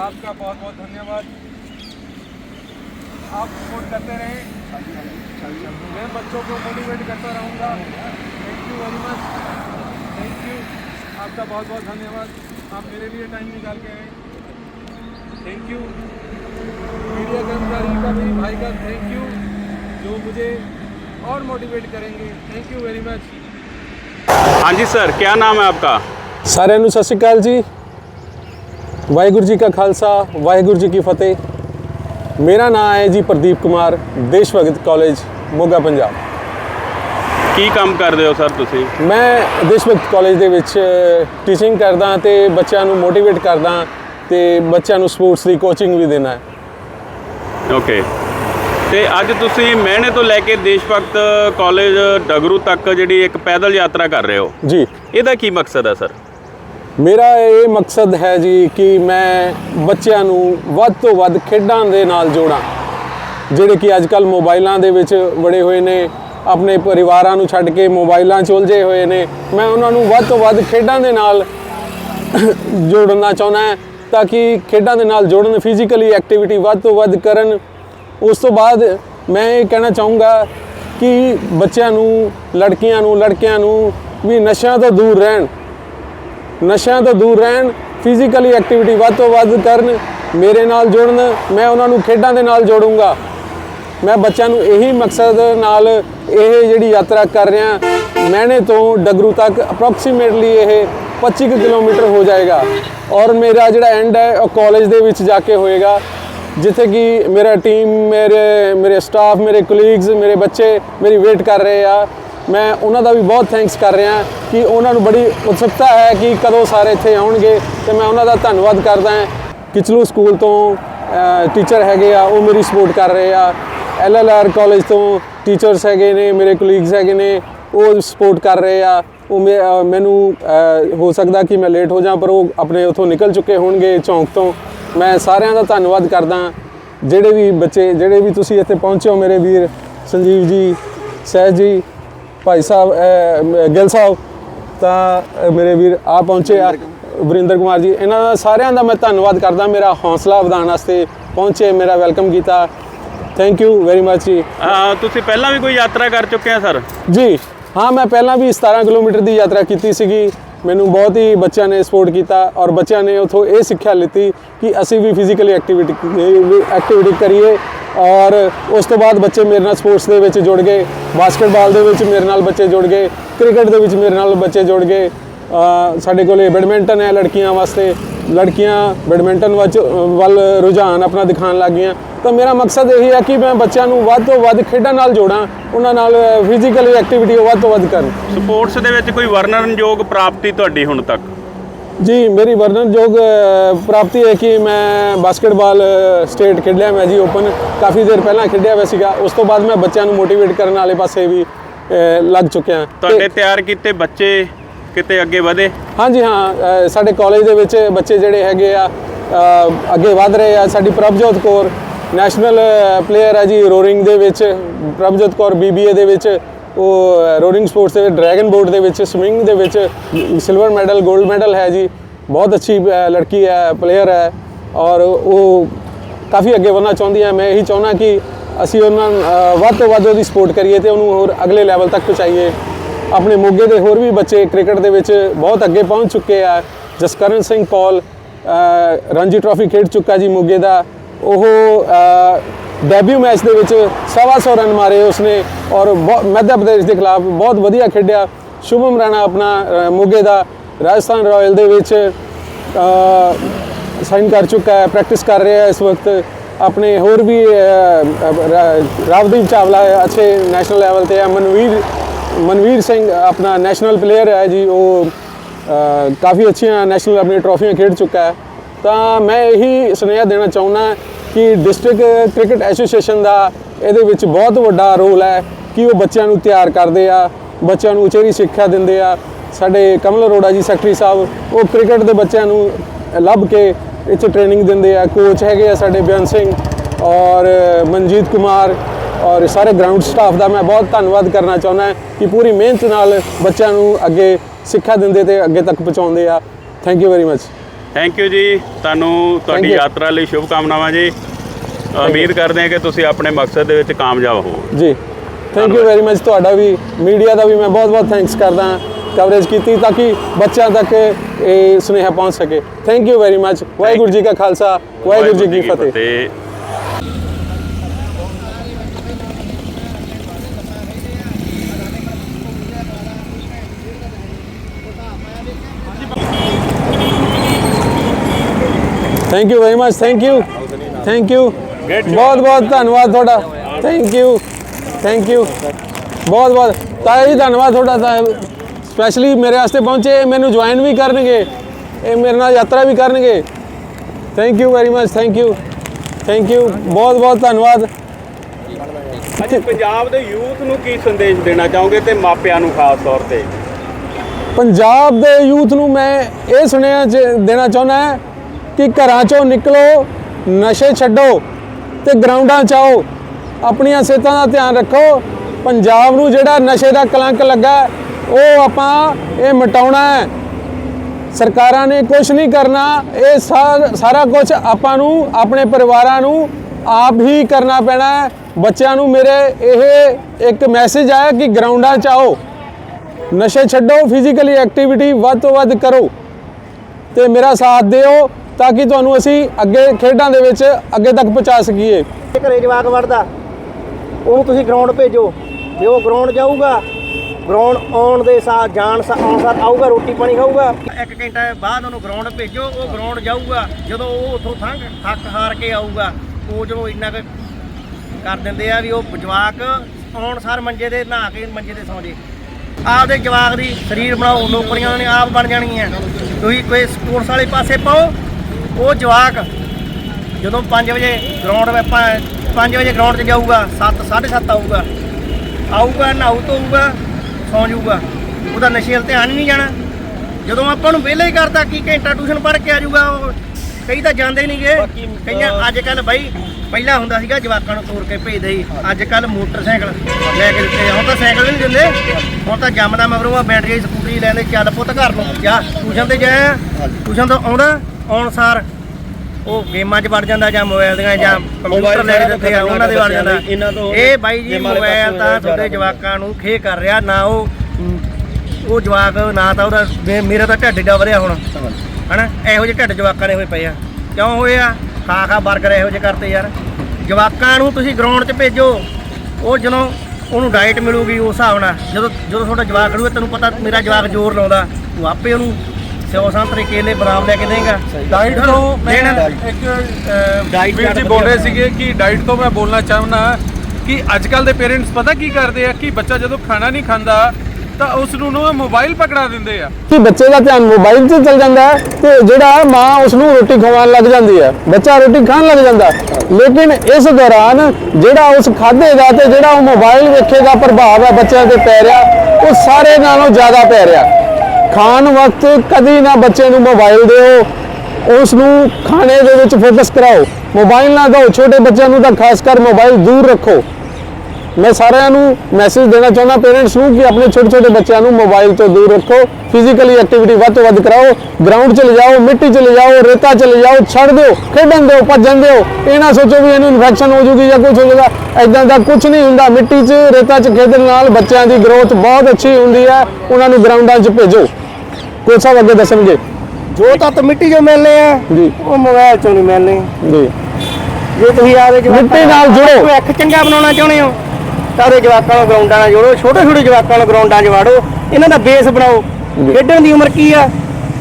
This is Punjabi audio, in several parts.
आपका बहुत बहुत धन्यवाद। आप सपोर्ट करते रहें। मैं बच्चों को मोटिवेट करता रहूँगा। Thank you very much thank you आपका बहुत बहुत धन्यवाद। आप मेरे लिए टाइम निकाल के आए। थैंक यू मीडिया कर्मचारी का मेरी भाई का थैंक यू जो मुझे और मोटिवेट करेंगे। थैंक यू वेरी मच हाँ जी सर क्या नाम है आपका? सारे सत श्रीकाल जी। ਵਾਹਿਗੁਰੂ ਜੀ ਕਾ ਖਾਲਸਾ ਵਾਹਿਗੁਰੂ ਜੀ ਕੀ ਫਤਿਹ। ਮੇਰਾ ਨਾਮ ਹੈ ਜੀ ਪ੍ਰਦੀਪ ਕੁਮਾਰ ਦੇਸ਼ ਭਗਤ ਕਾਲਜ ਮੋਗਾ ਪੰਜਾਬ। ਕੀ ਕੰਮ ਕਰਦੇ ਹੋ ਸਰ ਤੁਸੀਂ? ਮੈਂ ਦੇਸ਼ ਭਗਤ ਕਾਲਜ ਦੇ ਵਿੱਚ ਟੀਚਿੰਗ ਕਰਦਾ ਤੇ ਬੱਚਿਆਂ ਨੂੰ ਮੋਟੀਵੇਟ ਕਰਦਾ ਤੇ ਬੱਚਿਆਂ ਨੂੰ ਸਪੋਰਟਸ ਦੀ ਕੋਚਿੰਗ ਵੀ ਦੇਣਾ ਓਕੇ ਤੇ ਅੱਜ ਤੁਸੀਂ ਮਹਿਣੇ ਤੋਂ ਲੈ ਕੇ ਦੇਸ਼ ਭਗਤ ਕਾਲਜ ਡਗਰੂ ਤੱਕ ਜਿਹੜੀ ਇੱਕ ਪੈਦਲ ਯਾਤਰਾ ਕਰ ਰਹੇ ਹੋ। ਜੀ। ਇਹਦਾ ਕੀ ਮਕਸਦ ਹੈ ਸਰ? ਮੇਰਾ ਇਹ ਮਕਸਦ ਹੈ ਜੀ ਕਿ ਮੈਂ ਬੱਚਿਆਂ ਨੂੰ ਵੱਧ ਤੋਂ ਵੱਧ ਖੇਡਾਂ ਦੇ ਨਾਲ ਜੋੜਾਂ, ਜਿਹੜੇ ਕਿ ਅੱਜ ਕੱਲ ਮੋਬਾਈਲਾਂ ਦੇ ਵਿੱਚ ਵੜੇ ਹੋਏ ਨੇ, ਆਪਣੇ ਪਰਿਵਾਰਾਂ ਨੂੰ ਛੱਡ ਕੇ ਮੋਬਾਈਲਾਂ 'ਚ ਉਲਝੇ ਹੋਏ ਨੇ। ਮੈਂ ਉਹਨਾਂ ਨੂੰ ਵੱਧ ਤੋਂ ਵੱਧ ਖੇਡਾਂ ਦੇ ਨਾਲ ਜੋੜਨਾ ਚਾਹੁੰਦਾ ਹਾਂ, ਤਾਂ ਕਿ ਖੇਡਾਂ ਦੇ ਨਾਲ ਜੋੜਨ ਫਿਜ਼ੀਕਲੀ ਐਕਟੀਵਿਟੀ ਵੱਧ ਤੋਂ ਵੱਧ ਕਰਨ। ਉਸ ਤੋਂ ਬਾਅਦ ਮੈਂ ਇਹ ਕਹਿਣਾ ਚਾਹੂੰਗਾ ਕਿ ਬੱਚਿਆਂ ਨੂੰ, ਲੜਕੀਆਂ ਨੂੰ, ਲੜਕਿਆਂ ਨੂੰ ਵੀ ਨਸ਼ਿਆਂ ਤੋਂ ਦੂਰ ਰਹਿਣ। ਨਸ਼ਿਆਂ ਤੋਂ ਦੂਰ ਰਹਿਣ ਫਿਜ਼ੀਕਲੀ ਐਕਟੀਵਿਟੀ ਵੱਧ ਤੋਂ ਵੱਧ ਕਰਨ, ਮੇਰੇ ਨਾਲ ਜੁੜਨ, ਮੈਂ ਉਹਨਾਂ ਨੂੰ ਖੇਡਾਂ ਦੇ ਨਾਲ ਜੋੜੂੰਗਾ। ਮੈਂ ਬੱਚਿਆਂ ਨੂੰ ਇਹੀ ਮਕਸਦ ਨਾਲ ਇਹ ਜਿਹੜੀ ਯਾਤਰਾ ਕਰ ਰਿਹਾ ਮਹਿਣੇ ਤੋਂ ਡਗਰੂ ਤੱਕ ਅਪਰੋਕਸੀਮੇਟਲੀ ਇਹ 25 ਕੁ ਕਿਲੋਮੀਟਰ ਹੋ ਜਾਏਗਾ। ਔਰ ਮੇਰਾ ਜਿਹੜਾ ਐਂਡ ਹੈ, ਉਹ ਕਾਲਜ ਦੇ ਵਿੱਚ ਜਾ ਕੇ ਹੋਏਗਾ, ਜਿੱਥੇ ਕਿ ਮੇਰਾ ਟੀਮ ਮੇਰੇ ਮੇਰੇ ਸਟਾਫ ਮੇਰੇ ਕੁਲੀਗਸ ਮੇਰੇ ਬੱਚੇ ਮੇਰੀ ਵੇਟ ਕਰ ਰਹੇ ਆ। ਮੈਂ ਉਹਨਾਂ ਦਾ ਵੀ ਬਹੁਤ ਥੈਂਕਸ ਕਰ ਰਿਹਾ ਕਿ ਉਹਨਾਂ ਨੂੰ ਬੜੀ ਉਤਸੁਕਤਾ ਹੈ ਕਿ ਕਦੋਂ ਸਾਰੇ ਇੱਥੇ ਆਉਣਗੇ ਤੇ ਮੈਂ ਉਹਨਾਂ ਦਾ ਧੰਨਵਾਦ ਕਰਦਾ ਹਾਂ। ਕਿਚਲੂ ਸਕੂਲ ਤੋਂ ਟੀਚਰ ਹੈਗੇ ਆ, ਉਹ ਮੇਰੀ ਸਪੋਰਟ ਕਰ ਰਹੇ ਆ। ਐਲਐਲਆਰ ਕਾਲਜ ਤੋਂ ਟੀਚਰਸ ਹੈਗੇ ਨੇ, ਮੇਰੇ ਕੋਲੀਗਸ ਹੈਗੇ ਨੇ, ਉਹ ਸਪੋਰਟ ਕਰ ਰਹੇ ਆ। ਉਹ ਮੇ- ਮੈਨੂੰ ਹੋ ਸਕਦਾ ਕਿ ਮੈਂ ਲੇਟ ਹੋ ਜਾਵਾਂ ਪਰ ਉਹ ਆਪਣੇ ਉਥੋਂ ਨਿਕਲ ਚੁੱਕੇ ਹੋਣਗੇ ਚੌਂਕ ਤੋਂ। ਮੈਂ ਸਾਰਿਆਂ ਦਾ ਧੰਨਵਾਦ ਕਰਦਾ ਜਿਹੜੇ ਵੀ ਬੱਚੇ, ਜਿਹੜੇ ਵੀ ਤੁਸੀਂ ਇੱਥੇ ਪਹੁੰਚੇ ਹੋ ਮੇਰੇ ਵੀਰ ਸੰਜੀਵ ਜੀ, ਸਹਿਜ ਜੀ ਭਾਈ ਸਾਹਿਬ ਗਿੱਲ ਸਾਹਿਬ ਤਾਂ ਮੇਰੇ ਵੀਰ ਆ ਪਹੁੰਚੇ ਆ। ਵਰਿੰਦਰ ਕੁਮਾਰ ਜੀ ਇਹਨਾਂ ਦਾ ਸਾਰਿਆਂ ਦਾ ਮੈਂ ਧੰਨਵਾਦ ਕਰਦਾ। ਮੇਰਾ ਹੌਸਲਾ ਵਧਾਉਣ ਵਾਸਤੇ ਪਹੁੰਚੇ ਮੇਰਾ ਵੈਲਕਮ ਕੀਤਾ। ਥੈਂਕ ਯੂ ਵੈਰੀ ਮਚ ਜੀ। ਤੁਸੀਂ ਪਹਿਲਾਂ ਵੀ ਕੋਈ ਯਾਤਰਾ ਕਰ ਚੁੱਕੇ ਆ ਸਰ? ਜੀ ਹਾਂ ਮੈਂ ਪਹਿਲਾਂ ਵੀ 17 ਕਿਲੋਮੀਟਰ ਦੀ ਯਾਤਰਾ ਕੀਤੀ ਸੀਗੀ। ਮੈਨੂੰ ਬਹੁਤ ਹੀ ਬੱਚਿਆਂ ਨੇ ਸਪੋਰਟ ਕੀਤਾ ਔਰ ਬੱਚਿਆਂ ਨੇ ਉਥੋਂ ਇਹ ਸਿੱਖਿਆ ਲਿੱਤੀ ਕਿ ਅਸੀਂ ਵੀ ਫਿਜ਼ੀਕਲੀ ਐਕਟੀਵਿਟੀ ਐਕਟੀਵਿਟੀ ਕਰੀਏ। ਔਰ ਉਸ ਤੋਂ ਬਾਅਦ ਬੱਚੇ ਮੇਰੇ ਨਾਲ ਸਪੋਰਟਸ ਦੇ ਵਿੱਚ ਜੁੜ ਗਏ, ਬਾਸਕਟਬਾਲ ਦੇ ਵਿੱਚ ਮੇਰੇ ਨਾਲ ਬੱਚੇ ਜੁੜ ਗਏ, ਕ੍ਰਿਕਟ ਦੇ ਵਿੱਚ ਮੇਰੇ ਨਾਲ ਬੱਚੇ ਜੁੜ ਗਏ। ਸਾਡੇ ਕੋਲੇ ਬੈਡਮਿੰਟਨ ਹੈ ਲੜਕੀਆਂ ਵਾਸਤੇ। ਲੜਕੀਆਂ ਬੈਡਮਿੰਟਨ ਵਿੱਚ ਵੱਲ ਰੁਝਾਨ ਆਪਣਾ ਦਿਖਾਉਣ ਲੱਗ ਗਈਆਂ। ਤਾਂ ਮੇਰਾ ਮਕਸਦ ਇਹ ਹੈ ਕਿ ਮੈਂ ਬੱਚਿਆਂ ਨੂੰ ਵੱਧ ਤੋਂ ਵੱਧ ਖੇਡਾਂ ਨਾਲ ਜੋੜਾਂ, ਉਹਨਾਂ ਨਾਲ ਫਿਜ਼ੀਕਲ ਐਕਟੀਵਿਟੀ ਵੱਧ ਤੋਂ ਵੱਧ ਕਰਨ। ਸਪੋਰਟਸ ਦੇ ਵਿੱਚ ਕੋਈ ਵਰਣਨਯੋਗ ਪ੍ਰਾਪਤੀ ਤੁਹਾਡੀ ਹੁਣ ਤੱਕ? ਜੀ ਮੇਰੀ ਵਰਣਨਯੋਗ ਅ, ਪ੍ਰਾਪਤੀ ਹੈ ਕਿ ਮੈਂ ਬਾਸਕਟਬਾਲ ਸਟੇਟ ਖੇਡਿਆ ਮੈਂ ਜੀ ਓਪਨ ਕਾਫੀ ਦੇਰ ਪਹਿਲਾਂ ਖੇਡਿਆ ਹੋਇਆ ਸੀਗਾ। ਉਸ ਤੋਂ ਬਾਅਦ ਮੈਂ ਬੱਚਿਆਂ ਨੂੰ ਮੋਟੀਵੇਟ ਕਰਨ ਵਾਲੇ ਪਾਸੇ ਵੀ ਅ, ਲੱਗ ਚੁੱਕਿਆ। ਤੇ- ਤੁਹਾਡੇ ਤਿਆਰ ਕੀਤੇ ਬੱਚੇ ਕਿਤੇ ਅੱਗੇ ਵਧੇ? ਹਾਂਜੀ ਹਾਂ ਅ, ਸਾਡੇ ਕਾਲਜ ਦੇ ਵਿੱਚ ਬੱਚੇ ਜਿਹੜੇ ਹੈਗੇ ਆ ਅ, ਅੱਗੇ ਵਧ ਰਹੇ ਆ। ਸਾਡੀ ਪ੍ਰਭਜੋਤ ਕੌਰ ਨੈਸ਼ਨਲ ਪਲੇਅਰ ਹੈ ਜੀ ਰੋਰਿੰਗ ਦੇ ਵਿੱਚ। ਪ੍ਰਭਜੋਤ ਕੌਰ ਬੀਬੀਏ ਦੇ ਵਿੱਚ। ਉਹ ਰੋਰਿੰਗ ਸਪੋਰਟਸ ਦੇ ਡਰੈਗਨ ਬੋਟ ਦੇ ਵਿੱਚ ਸਵਿੰਗ ਦੇ ਵਿੱਚ ਸਿਲਵਰ ਮੈਡਲ 골ਡ ਮੈਡਲ ਹੈ ਜੀ। ਬਹੁਤ ਅੱਛੀ ਲੜਕੀ ਹੈ ਪਲੇਅਰ ਹੈ। ਔਰ ਉਹ ਕਾਫੀ ਅੱਗੇ ਵਧਣਾ ਚਾਹੁੰਦੀ ਹੈ। ਮੈਂ ਇਹੀ ਚਾਹੁੰਦਾ ਕਿ ਅਸੀਂ ਉਹਨਾਂ ਵੱਧ ਤੋਂ ਵੱਧ ਉਹਦੀ ਸਪੋਰਟ ਕਰੀਏ ਤੇ ਉਹਨੂੰ ਹੋਰ ਅਗਲੇ ਲੈਵਲ ਤੱਕ ਪਹੁੰਚਾਈਏ। ਆਪਣੇ ਮੋਗੇ ਦੇ ਹੋਰ ਵੀ ਬੱਚੇ ਕ੍ਰਿਕਟ ਦੇ ਵਿੱਚ ਬਹੁਤ ਅੱਗੇ ਪਹੁੰਚ ਚੁੱਕੇ ਆ। ਜਸਕਰਨ ਸਿੰਘ ਪੌਲ ਅ, ਰਣਜੀ ਟਰਾਫੀ ਖੇਡ ਚੁੱਕਾ ਜੀ ਮੋਗੇ ਦਾ। ਉਹ ਡੈਬਿਊ ਮੈਚ ਦੇ ਵਿੱਚ ਸਵਾ ਸੌ ਰਨ ਮਾਰੇ ਉਸਨੇ ਔਰ ਬਹੁਤ- ਮੱਧ ਪ੍ਰਦੇਸ਼ ਦੇ ਖਿਲਾਫ ਬਹੁਤ ਵਧੀਆ ਖੇਡਿਆ। ਸ਼ੁਭਮ ਰਾਣਾ ਆਪਣਾ ਮੋਗੇ ਦਾ। ਰਾਜਸਥਾਨ ਰਾਇਲ ਦੇ ਵਿੱਚ ਸਾਈਨ ਕਰ ਚੁੱਕਾ ਹੈ ਪ੍ਰੈਕਟਿਸ ਕਰ ਰਿਹਾ ਹੈ ਇਸ ਵਕਤ। ਆਪਣੇ ਹੋਰ ਵੀ ਰਾਵਦੀਪ ਚਾਵਲਾ ਅੱਛੇ ਨੈਸ਼ਨਲ ਲੈਵਲ ਤੇ ਹੈ। ਮਨਵੀਰ ਮਨਵੀਰ ਸਿੰਘ ਆਪਣਾ ਨੈਸ਼ਨਲ ਪਲੇਅਰ ਹੈ ਜੀ, ਉਹ ਕਾਫੀ ਅੱਛੀਆਂ ਨੈਸ਼ਨਲ ਆਪਣੀ ਟਰੋਫੀਆਂ ਖੇਡ ਚੁੱਕਾ ਹੈ। ਤਾਂ ਮੈਂ ਇਹੀ ਸੁਨੇਹਾ ਦੇਣਾ ਚਾਹੁੰਦਾ ਕਿ ਡਿਸਟ੍ਰਿਕਟ ਕ੍ਰਿਕਟ ਐਸੋਸੀਏਸ਼ਨ ਦਾ ਇਹਦੇ ਵਿੱਚ ਬਹੁਤ ਵੱਡਾ ਰੋਲ ਹੈ ਕਿ ਉਹ ਬੱਚਿਆਂ ਨੂੰ ਤਿਆਰ ਕਰਦੇ ਆ, ਬੱਚਿਆਂ ਨੂੰ ਉਚੇਰੀ ਸਿੱਖਿਆ ਦਿੰਦੇ ਆ। ਸਾਡੇ ਕਮਲ ਅਰੋੜਾ ਜੀ ਸੈਕਟਰੀ ਸਾਹਿਬ, ਉਹ ਕ੍ਰਿਕਟ ਦੇ ਬੱਚਿਆਂ ਨੂੰ ਲੱਭ ਕੇ ਇੱਥੇ ਟ੍ਰੇਨਿੰਗ ਦਿੰਦੇ ਆ। ਕੋਚ ਹੈਗੇ ਆ ਸਾਡੇ ਬਿਆਨ ਸਿੰਘ ਔਰ ਮਨਜੀਤ ਕੁਮਾਰ ਔਰ ਸਾਰੇ ਗਰਾਊਂਡ ਸਟਾਫ ਦਾ ਮੈਂ ਬਹੁਤ ਧੰਨਵਾਦ ਕਰਨਾ ਚਾਹੁੰਦਾ ਕਿ ਪੂਰੀ ਮਿਹਨਤ ਨਾਲ ਬੱਚਿਆਂ ਨੂੰ ਅੱਗੇ ਸਿੱਖਿਆ ਦਿੰਦੇ ਤੇ ਅੱਗੇ ਤੱਕ ਪਹੁੰਚਾਉਂਦੇ ਆ। Thank you very much thank you ਜੀ। ਤੁਹਾਨੂੰ ਤੁਹਾਡੀ you. ਯਾਤਰਾ ਲਈ ਸ਼ੁਭ ਕਾਮਨਾਵਾਂ ਜੀ। ਉਮੀਦ ਕਰਦੇ ਹਾਂ ਕਿ ਤੁਸੀਂ ਆਪਣੇ ਮਕਸਦ ਦੇ ਵਿੱਚ ਕਾਮਯਾਬ ਹੋ। ਜੀ। ਥੈਂਕ ਯੂ ਵੈਰੀ ਮਚ ਤੁਹਾਡਾ ਵੀ। ਮੀਡੀਆ ਦਾ ਵੀ ਮੈਂ ਬਹੁਤ ਬਹੁਤ ਥੈਂਕਸ ਕਰਦਾ ਹਾਂ। ਕਵਰੇਜ ਕੀਤੀ ਤਾਂ ਕਿ ਬੱਚਿਆਂ ਤੱਕ ਇਹ ਸੁਨੇਹਾ ਪਹੁੰਚ ਸਕੇ। Thank you very much Waheguru ji ਕਾ ਖਾਲਸਾ। ਵਾਹਿਗੁਰੂ ਜੀ ਕੀ ਫਤਿਹ। Thank you very much thank you thank you ਬਹੁਤ ਬਹੁਤ ਧੰਨਵਾਦ ਤੁਹਾਡਾ ਥੈਂਕ ਯੂ ਥੈਂਕ ਯੂ ਬਹੁਤ ਬਹੁਤ ਤਾਇਆ ਜੀ ਧੰਨਵਾਦ ਤੁਹਾਡਾ ਤਾਂ ਸਪੈਸ਼ਲੀ ਮੇਰੇ ਵਾਸਤੇ ਪਹੁੰਚੇ ਮੈਨੂੰ ਜੁਆਇਨ ਵੀ ਕਰਨਗੇ ਇਹ ਮੇਰੇ ਨਾਲ ਯਾਤਰਾ ਵੀ ਕਰਨਗੇ thank you very much thank you thank you ਬਹੁਤ ਬਹੁਤ ਧੰਨਵਾਦ ਅੱਜ ਪੰਜਾਬ ਦੇ ਯੂਥ ਨੂੰ ਕੀ ਸੰਦੇਸ਼ ਦੇਣਾ ਚਾਹੋਗੇ ਤੇ ਮਾਪਿਆਂ ਨੂੰ ਖਾਸ ਤੌਰ ਤੇ? ਪੰਜਾਬ ਦੇ ਯੂਥ ਨੂੰ ਮੈਂ ਇਹ ਸੁਣਿਆ ਦੇਣਾ ਚਾਹੁੰਦਾ ਹਾਂ ਕਿ ਘਰਾਂ ਚੋਂ ਨਿਕਲੋ, ਨਸ਼ੇ ਛੱਡੋ ਤੇ ਗਰਾਊਂਡਾਂ 'ਚ ਆਓ। ਆਪਣੀਆਂ ਸਿਹਤਾਂ ਦਾ ਧਿਆਨ ਰੱਖੋ। ਪੰਜਾਬ ਨੂੰ ਜਿਹੜਾ ਨਸ਼ੇ ਦਾ ਕਲੰਕ ਲੱਗਾ, ਉਹ ਆਪਾਂ ਇਹ ਮਿਟਾਉਣਾ ਹੈ। ਸਰਕਾਰਾਂ ਨੇ ਕੁਝ ਨਹੀਂ ਕਰਨਾ, ਇਹ ਸਾ- ਸਾਰਾ ਕੁਝ ਆਪਾਂ ਨੂੰ, ਆਪਣੇ ਪਰਿਵਾਰਾਂ ਨੂੰ ਆਪ ਹੀ ਕਰਨਾ ਪੈਣਾ ਹੈ। ਬੱਚਿਆਂ ਨੂੰ ਮੇਰੇ ਇਹ ਇੱਕ ਮੈਸੇਜ ਆਇਆ ਕਿ ਗਰਾਊਂਡਾਂ 'ਚ ਆਓ। ਨਸ਼ੇ ਛੱਡੋ ਫਿਜ਼ੀਕਲੀ ਐਕਟੀਵਿਟੀ ਵੱਧ ਤੋਂ ਵੱਧ ਕਰੋ। ਤੇ ਮੇਰਾ ਸਾਥ ਦਿਓ। ਤਾਂ ਕਿ ਤੁਹਾਨੂੰ ਅਸੀਂ ਅੱਗੇ ਖੇਡਾਂ ਦੇ ਵਿੱਚ ਅੱਗੇ ਤੱਕ ਪਹੁੰਚਾ ਸਕੀਏ। ਜੇ ਘਰੇ ਜਵਾਕ ਵੜਦਾ, ਉਹਨੂੰ ਤੁਸੀਂ ਗਰਾਊਂਡ ਭੇਜੋ। ਜੇ ਉਹ ਗਰਾਊਂਡ ਜਾਊਗਾ ਗਰਾਊਂਡ ਆਉਣ ਦੇ ਸਾਥ, ਜਾਣ ਸਾ, ਆਉਣ ਸਾਥ ਆਊਗਾ, ਰੋਟੀ ਪਾਣੀ ਖਾਊਗਾ। ਇੱਕ ਘੰਟਾ ਬਾਅਦ ਉਹਨੂੰ ਗਰਾਊਂਡ ਭੇਜੋ, ਉਹ ਗਰਾਊਂਡ ਜਾਊਗਾ। ਜਦੋਂ ਉਹ ਉਥੋਂ ਥੰਗ, ਥੱਕ ਹਾਰ ਕੇ ਆਊਗਾ, ਉਹ ਜਦੋਂ ਇੰਨਾ ਕੁ ਕਰ ਦਿੰਦੇ ਆ ਵੀ ਉਹ ਜਵਾਕ ਆਉਣ ਸਾਰ ਮੰਜੇ ਦੇ ਨਹਾ ਕੇ ਮੰਜੇ ਤੇ ਸੌਂ ਜੇ। ਆਪਦੇ ਜਵਾਕ ਦੀ ਸਰੀਰ ਬਣਾਓ, ਨੌਕਰੀਆਂ ਨੇ ਆਪ ਬਣ ਜਾਣਗੀਆਂ। ਤੁਸੀਂ ਕੋਈ ਸਪੋਰਟਸ ਵਾਲੇ ਪਾਸੇ ਪਾਓ ਉਹ ਜਵਾਕ ਜਦੋਂ 5 ਵਜੇ ਗਰਾਊਂਡ ਵਿੱਚ 5 ਵਜੇ ਗਰਾਊਂਡ 'ਚ ਜਾਊਗਾ 7 7:30 ਆਊਗਾ। ਆਊਗਾ ਨਹਾਊ ਧੋਊਗਾ ਸੌਂ ਜਾਊਗਾ। ਉਹਦਾ ਨਸ਼ੇ ਵੱਲ ਧਿਆਨ ਹੀ ਨਹੀਂ ਜਾਣਾ। ਜਦੋਂ ਆਪਾਂ ਨੂੰ ਵਿਹਲੇ ਹੀ ਕਰਦਾ ਕੀ ਘੰਟਾ ਟਿਊਸ਼ਨ ਪੜ੍ਹ ਕੇ ਆ ਜਾਊਗਾ ਉਹ ਕਈ ਤਾਂ ਜਾਂਦੇ ਨਹੀਂਗੇ ਕਈਆਂ ਅੱਜ ਕੱਲ ਬਾਈ ਪਹਿਲਾਂ ਹੁੰਦਾ ਸੀਗਾ ਜਵਾਕਾਂ ਨੂੰ ਤੋਰ ਕੇ ਭੇਜਦੇ ਸੀ। ਅੱਜ ਕੱਲ ਮੋਟਰਸਾਈਕਲ ਲੈ ਕੇ ਦਿੱਤੇ। ਹੁਣ ਤਾਂ ਸਾਈਕਲ ਵੀ ਨਹੀਂ ਦਿੰਦੇ। ਹੁਣ ਤਾਂ ਜੰਮਦਾ ਮਗਰੋਂ ਆ ਬੈਟਰੀ ਸਕੂਟਰੀ ਲੈਂਦੇ ਚੱਲ ਪੁੱਤ ਘਰ ਨੂੰ ਜਾ। ਟਿਊਸ਼ਨ ਤੇ ਜਾਇਆ। ਟਿਊਸ਼ਨ ਤੋਂ ਆਉਂਦਾ। ਆਉਣ ਸਾਰ ਉਹ ਗੇਮਾਂ 'ਚ ਵੜ ਜਾਂਦਾ ਜਾਂ ਮੋਬਾਈਲ ਦੀਆਂ ਜਾਂ ਕੰਪਿਊਟਰ ਲੈ ਕੇ ਦਿੱਤੇ ਆ ਉਹਨਾਂ ਦੇ ਵੜ ਜਾਂਦਾ। ਇਹ ਬਾਈ ਜੀ ਮੋਬਾਈਲ ਤਾਂ ਤੁਹਾਡੇ ਜਵਾਕਾਂ ਨੂੰ ਖੇ ਕਰ ਰਿਹਾ ਨਾ ਉਹ ਉਹ ਜਵਾਕ ਨਾ ਤਾਂ ਉਹਦਾ ਮੇਰਾ ਤਾਂ ਢਿੱਡ ਡਾ ਵਧਿਆ ਹੁਣ। ਹਨਾ? ਇਹੋ ਜਿਹੇ ਢਿੱਡ ਜਵਾਕਾਂ ਦੇ ਹੋਏ ਪਏ ਆ। ਕਿਉਂ ਹੋਏ ਆ? ਖਾ ਖਾ 버ਗਰ ਇਹੋ ਜਿਹੇ ਕਰਤੇ ਯਾਰ। ਜਵਾਕਾਂ ਨੂੰ ਤੁਸੀਂ ਗਰਾਊਂਡ 'ਚ ਭੇਜੋ। ਉਹ ਜਦੋਂ ਉਹਨੂੰ ਡਾਈਟ ਮਿਲੂਗੀ ਉਸ ਹਿਸਾਬ ਨਾਲ ਜਦੋਂ ਜਦੋਂ ਤੁਹਾਡਾ ਜਵਾਕ ਖੜੂਗਾ ਤੈਨੂੰ ਪਤਾ ਮੇਰਾ ਜਵਾਕ ਜ਼ੋਰ ਲਾਉਂਦਾ। ਤੂੰ ਆਪੇ ਉਹਨੂੰ ਸਿਓ ਸੰਤਰੇ ਕੇਲੇ ਬਦਾਮ ਲੈ ਕੇ ਦੇਂਗਾ। ਡਾਈਟ ਤੋਂ ਮੈਂ। ਇੱਕ ਡਾਈਟ ਵੀਰ ਜੀ ਬੋਲ ਰਹੇ ਸੀਗੇ ਕਿ ਡਾਈਟ ਤੋਂ ਮੈਂ ਬੋਲਣਾ ਚਾਹੁੰਦਾ ਕਿ ਅੱਜ ਕੱਲ ਦੇ ਪੇਰੈਂਟਸ ਪਤਾ ਕੀ ਕਰਦੇ ਆ ਕਿ ਬੱਚਾ ਜਦੋਂ ਖਾਣਾ ਨਹੀਂ ਖਾਂਦਾ ਤਾਂ ਉਸ ਨੂੰ ਨਾ ਮੋਬਾਈਲ ਪਕੜਾ ਦਿੰਦੇ ਆ। ਕਿ ਬੱਚੇ ਦਾ ਧਿਆਨ ਮੋਬਾਈਲ 'ਤੇ ਚਲ ਜਾਂਦਾ ਹੈ ਤੇ ਜਿਹੜਾ ਮਾਂ ਉਸ ਨੂੰ ਰੋਟੀ ਖਵਾਉਣ ਲੱਗ ਜਾਂਦੀ ਹੈ ਬੱਚਾ ਰੋਟੀ ਖਾਣ ਲੱਗ ਜਾਂਦਾ। ਲੇਕਿਨ ਇਸ ਦੌਰਾਨ ਜਿਹੜਾ ਉਸ ਖਾਦੇ ਦਾ ਤੇ ਜਿਹੜਾ ਉਹ ਮੋਬਾਈਲ ਵੇਖੇਗਾ ਪ੍ਰਭਾਵ ਹੈ ਬੱਚਿਆਂ ਤੇ ਪੈ ਰਿਹਾ ਉਹ ਸਾਰੇ ਨਾਲੋਂ ਜ਼ਿਆਦਾ ਪੈ ਰਿਹਾ। ਖਾਣ ਵਕਤ ਕਦੀ ਨਾ ਬੱਚੇ ਨੂੰ ਮੋਬਾਈਲ ਦਿਓ। ਉਸ ਨੂੰ ਖਾਣੇ ਦੇ ਵਿੱਚ ਫੋਕਸ ਕਰਾਓ। ਮੋਬਾਈਲ ਨਾ ਦਿਓ, ਛੋਟੇ ਬੱਚਿਆਂ ਨੂੰ ਤਾਂ ਖਾਸ ਕਰ ਮੋਬਾਈਲ ਦੂਰ ਰੱਖੋ। ਮੈਂ ਸਾਰਿਆਂ ਨੂੰ ਮੈਸੇਜ ਦੇਣਾ ਚਾਹੁੰਦਾ ਪੇਰੈਂਟਸ ਨੂੰ, ਕਿ ਆਪਣੇ ਛੋਟੇ ਛੋਟੇ ਬੱਚਿਆਂ ਨੂੰ ਮੋਬਾਈਲ ਤੋਂ ਦੂਰ ਰੱਖੋ। ਫਿਜ਼ੀਕਲੀ ਐਕਟੀਵਿਟੀ ਵੱਧ ਤੋਂ ਵੱਧ ਕਰਾਓ। ਗਰਾਊਂਡ 'ਚ ਲਿਜਾਓ, ਮਿੱਟੀ 'ਚ ਲਿਜਾਓ, ਰੇਤਾ 'ਚ ਲਿਜਾਓ, ਛੱਡ ਦਿਓ, ਖੇਡਣ ਦਿਓ, ਭੱਜਣ ਦਿਓ। ਇਹ ਨਾ ਸੋਚੋ ਵੀ ਇਹਨੂੰ ਇਨਫੈਕਸ਼ਨ ਹੋ ਜੂਗੀ ਜਾਂ ਕੁਝ ਹੋ ਜਾਊਗਾ ਐਦਾਂ ਦਾ ਕੁਝ ਨਹੀਂ ਹੁੰਦਾ। ਮਿੱਟੀ 'ਚ, ਰੇਤਾ 'ਚ ਖੇਡਣ ਨਾਲ ਬੱਚਿਆਂ ਦੀ ਗਰੋਥ ਬਹੁਤ ਅੱਛੀ ਹੁੰਦੀ ਹੈ। ਉਹਨਾਂ ਨੂੰ ਗਰਾਊਂਡਾਂ 'ਚ ਭੇਜੋ। ਕੋਚ ਸਾਹਿਬ ਅੱਗੇ ਦੱਸਣਗੇ ਜੋ। ਤੱਤ ਮਿੱਟੀ 'ਚੋਂ ਮਿਲਨੇ ਆ ਜੀ। ਉਹ ਮੋਬਾਈਲ 'ਚੋਂ ਨਹੀਂ ਮਿਲਨੇ। ਜੀ। ਜੇ ਤੁਸੀਂ ਆਪਦੇ ਜਵਾਕਾਂ ਮਿੱਟੀ ਨਾਲ ਜੁੜੋ। ਭਵਿੱਖ ਚੰਗਾ ਬਣਾਉਣਾ ਚਾਹੁੰਦੇ ਹੋ ਤਾਂ ਉਹਦੇ ਜਵਾਕਾਂ ਨੂੰ ਗਰਾਊਂਡਾਂ ਨਾਲ ਜੋੜੋ ਛੋਟੇ ਛੋਟੇ ਜਵਾਕਾਂ ਨੂੰ ਗਰਾਊਂਡਾਂ 'ਚ ਵਾੜੋ ਇਹਨਾਂ ਦਾ ਬੇਸ ਬਣਾਓ। ਜੀ। ਖੇਡਣ ਦੀ ਉਮਰ ਕੀ ਆ?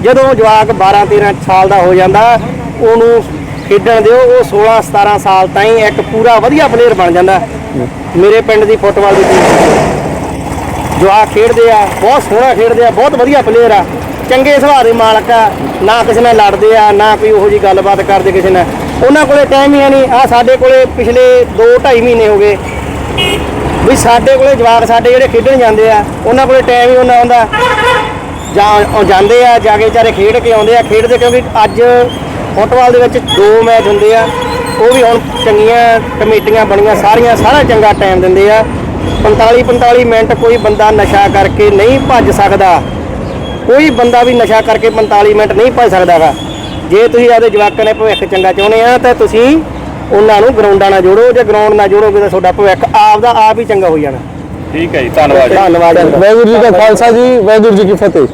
ਜਦੋਂ ਜਵਾਕ 12 13 ਸਾਲ ਦਾ ਹੋ ਜਾਂਦਾ ਉਹਨੂੰ ਖੇਡਣ ਦਿਓ ਉਹ 16 17 ਸਾਲ ਤਾਈਂ ਇੱਕ ਪੂਰਾ ਵਧੀਆ ਪਲੇਅਰ ਬਣ ਜਾਂਦਾ। ਮੇਰੇ ਪਿੰਡ ਦੀ ਫੁੱਟਬਾਲ ਦੀ ਟੀਮ ਜਵਾਕ ਖੇਡਦੇ ਆ, ਬਹੁਤ ਸੋਹਣਾ ਖੇਡਦੇ ਆ, ਬਹੁਤ ਵਧੀਆ ਪਲੇਅਰ ਆ। ਚੰਗੇ ਸੁਭਾਅ ਦੇ ਮਾਲਕ ਆ, ਨਾ ਕਿਸੇ ਨਾਲ ਲੜਦੇ ਆ, ਨਾ ਕੋਈ ਉਹੋ ਜੀ ਗੱਲਬਾਤ ਕਰਦੇ ਕਿਸੇ ਨਾਲ। ਉਹਨਾਂ ਕੋਲੇ ਟਾਈਮ ਹੀ ਹੈ ਨਹੀਂ। ਆ ਸਾਡੇ ਕੋਲੇ ਪਿਛਲੇ 2 2.5 ਮਹੀਨੇ ਹੋ ਗਏ। ਵੀ ਸਾਡੇ ਕੋਲੇ ਜਵਾਕ ਸਾਡੇ ਜਿਹੜੇ ਖੇਡਣ ਜਾਂਦੇ ਆ, ਉਹਨਾਂ ਕੋਲੇ ਟਾਈਮ ਹੀ ਉਹਨਾਂ ਹੁੰਦਾ ਜਾਂ ਜਾਂਦੇ ਆ, ਜਾ ਕੇ ਵਿਚਾਰੇ ਖੇਡ ਕੇ ਆਉਂਦੇ ਆ। ਖੇਡਦੇ ਕਿਉਂਕਿ ਅੱਜ ਫੁੱਟਬਾਲ ਦੇ ਵਿੱਚ ਦੋ ਮੈਚ ਹੁੰਦੇ ਆ। ਉਹ ਵੀ ਹੁਣ ਚੰਗੀਆਂ ਕਮੇਟੀਆਂ ਬਣੀਆਂ, ਸਾਰੀਆਂ, ਸਾਰਾ ਚੰਗਾ ਟਾਈਮ ਦਿੰਦੇ ਆ। 45 45 ਮਿੰਟ ਕੋਈ ਬੰਦਾ ਨਸ਼ਾ ਕਰਕੇ ਨਹੀਂ ਭੱਜ ਸਕਦਾ। ਕੋਈ ਬੰਦਾ ਵੀ ਨਸ਼ਾ ਕਰਕੇ 45 ਮਿੰਟ ਨਹੀਂ ਭੱਜ ਸਕਦਾਗਾ। ਜੇ ਤੁਸੀਂ ਆਪਦੇ ਜਵਾਕਾਂ ਨੇ ਭਵਿੱਖ ਚੰਗਾ ਚਾਹੁੰਦੇ ਆ ਤਾਂ ਤੁਸੀਂ ਉਹਨਾਂ ਨੂੰ ਗਰਾਊਂਡਾਂ ਨਾਲ ਜੋੜੋ। ਜੇ ਗਰਾਊਂਡ ਨਾਲ ਜੋੜੋਗੇ ਤਾਂ ਤੁਹਾਡਾ ਭਵਿੱਖ ਆਪ ਦਾ ਆਪ ਹੀ ਚੰਗਾ ਹੋ ਜਾਣਾ। ਠੀਕ ਹੈ ਜੀ ਧੰਨਵਾਦ ਜੀ। ਧੰਨਵਾਦ ਜੀ। ਵਾਹਿਗੁਰੂ ਜੀ ਕਾ ਖਾਲਸਾ ਜੀ ਵਾਹਿਗੁਰੂ ਜੀ ਕੀ ਫਤਿਹ।